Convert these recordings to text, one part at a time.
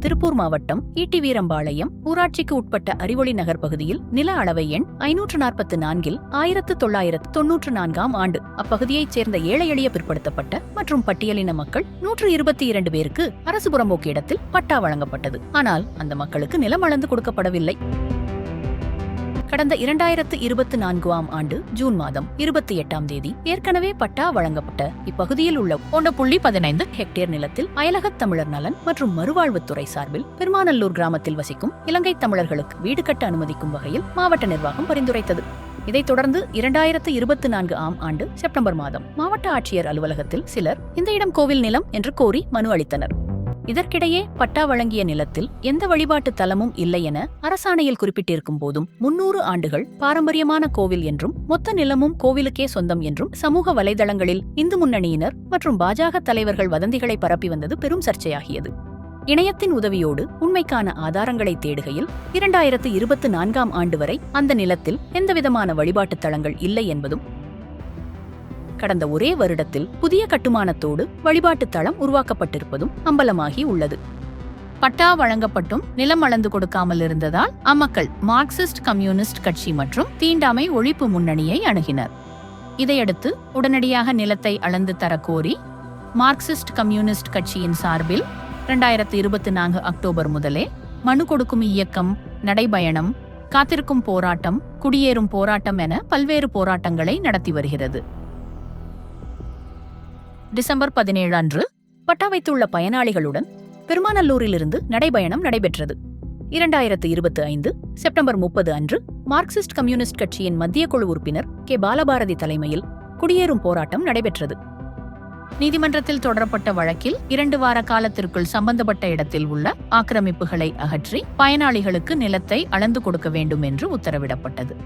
திருப்பூர் மாவட்டம் ஈட்டி வீரம்பாளையம் ஊராட்சிக்கு உட்பட்ட அறிவொளி நகர் பகுதியில் நில அளவை எண் ஐநூற்று நாற்பத்து நான்கில் ஆயிரத்து தொள்ளாயிரத்து தொன்னூற்று நான்காம் ஆண்டு. அப்பகுதியைச் சேர்ந்த ஏழை எளிய பிற்படுத்தப்பட்ட மற்றும் பட்டியலின மக்கள் நூற்று இருபத்தி இரண்டு பேருக்கு அரசு புறம்போக்கு இடத்தில் பட்டா வழங்கப்பட்டது. ஆனால் அந்த மக்களுக்கு நிலம் அளந்து கொடுக்கப்படவில்லை. கடந்த இரண்டாயிரத்து இருபத்தி நான்காம் ஆண்டு ஜூன் மாதம் இருபத்தி எட்டாம் தேதி ஏற்கனவே பட்டா வழங்கப்பட்ட இப்பகுதியில் உள்ள ஒன்று புள்ளி பதினைந்து ஹெக்டேர் நிலத்தில் அயலகத் தமிழர் நலன் மற்றும் மறுவாழ்வுத்துறை சார்பில் பெருமாநல்லூர் கிராமத்தில் வசிக்கும் இலங்கை தமிழர்களுக்கு வீடு கட்ட அனுமதிக்கும் வகையில் மாவட்ட நிர்வாகம் பரிந்துரைத்தது. இதைத் தொடர்ந்து இரண்டாயிரத்து இருபத்தி நான்கு ஆம் ஆண்டு செப்டம்பர் மாதம் மாவட்ட ஆட்சியர் அலுவலகத்தில் சிலர் இந்த இடம் கோவில் நிலம் என்று கோரி மனு அளித்தனர். இதற்கிடையே பட்டா வழங்கிய நிலத்தில் எந்த வழிபாட்டு தலமும் இல்லை என அரசாணையில் குறிப்பிட்டிருக்கும் போதும் முன்னூறு ஆண்டுகள் பாரம்பரியமான கோவில் என்றும் மொத்த நிலமும் கோவிலுக்கே சொந்தம் என்றும் சமூக வலைதளங்களில் இந்து முன்னணியினர் மற்றும் பாஜக தலைவர்கள் வதந்திகளை பரப்பி வந்தது பெரும் சர்ச்சையாகியது. இணையத்தின் உதவியோடு உண்மைக்கான ஆதாரங்களை தேடுகையில் இரண்டாயிரத்து இருபத்தி நான்காம் ஆண்டு வரை அந்த நிலத்தில் எந்தவிதமான வழிபாட்டுத் தலங்கள் இல்லை என்பதும் கடந்த ஒரே வருடத்தில் புதிய கட்டுமானத்தோடு வழிபாட்டுத் தளம் உருவாக்கப்பட்டிருப்பதும் அம்பலமாகி உள்ளது. பட்டா வழங்கப்பட்டும் நிலம் அளந்து கொடுக்காமல் இருந்ததால் அம்மக்கள் மார்க்சிஸ்ட் கம்யூனிஸ்ட் கட்சி மற்றும் தீண்டாமை ஒழிப்பு முன்னணியை அணுகினர். இதையடுத்து உடனடியாக நிலத்தை அளந்து தரக்கோரி மார்க்சிஸ்ட் கம்யூனிஸ்ட் கட்சியின் சார்பில் இரண்டாயிரத்தி இருபத்தி நான்கு அக்டோபர் முதலே மனு கொடுக்கும் இயக்கம் நடைபயணம் காத்திருக்கும் போராட்டம் குடியேறும் போராட்டம் என பல்வேறு போராட்டங்களை நடத்தி வருகிறது. டிசம்பர் பதினேழு அன்று பட்டா வைத்துள்ள பயனாளிகளுடன் பெருமாநல்லூரிலிருந்து நடைபயணம் நடைபெற்றது. இரண்டாயிரத்து இருபத்தி ஐந்து செப்டம்பர் முப்பது அன்று மார்க்சிஸ்ட் கம்யூனிஸ்ட் கட்சியின் மத்திய குழு உறுப்பினர் கே. பாலபாரதி தலைமையில் குடியேறும் போராட்டம் நடைபெற்றது. நீதிமன்றத்தில் தொடரப்பட்ட வழக்கில் இரண்டு வார காலத்திற்குள் சம்பந்தப்பட்ட இடத்தில் உள்ள ஆக்கிரமிப்புகளை அகற்றி பயனாளிகளுக்கு நிலத்தை அளந்து கொடுக்க வேண்டும் என்று உத்தரவிடப்பட்டது.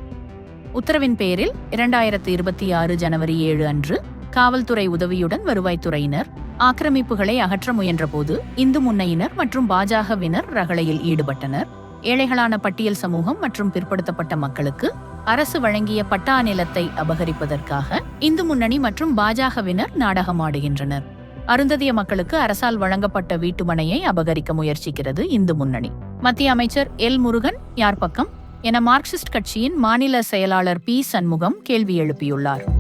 உத்தரவின் பேரில் இரண்டாயிரத்து இருபத்தி ஆறு ஜனவரி ஏழு அன்று காவல்துறை உதவியுடன் வருவாய்த்துறையினர் ஆக்கிரமிப்புகளை அகற்ற முயன்றபோது இந்து முன்னையினர் மற்றும் பாஜகவினர் ரகளையில் ஈடுபட்டனர். ஏழைகளான பட்டியல் சமூகம் மற்றும் பிற்படுத்தப்பட்ட மக்களுக்கு அரசு வழங்கிய பட்டா நிலத்தை அபகரிப்பதற்காக இந்து முன்னணி மற்றும் பாஜகவினர் நாடகமாடுகின்றனர். அருந்ததிய மக்களுக்கு அரசால் வழங்கப்பட்ட வீட்டுமனையை அபகரிக்க முயற்சிக்கிறது இந்து முன்னணி. மத்திய அமைச்சர் எல் முருகன் யார் பக்கம்? என மார்க்சிஸ்ட் கட்சியின் மாநில செயலாளர் பி சண்முகம் கேள்வி எழுப்பியுள்ளார்.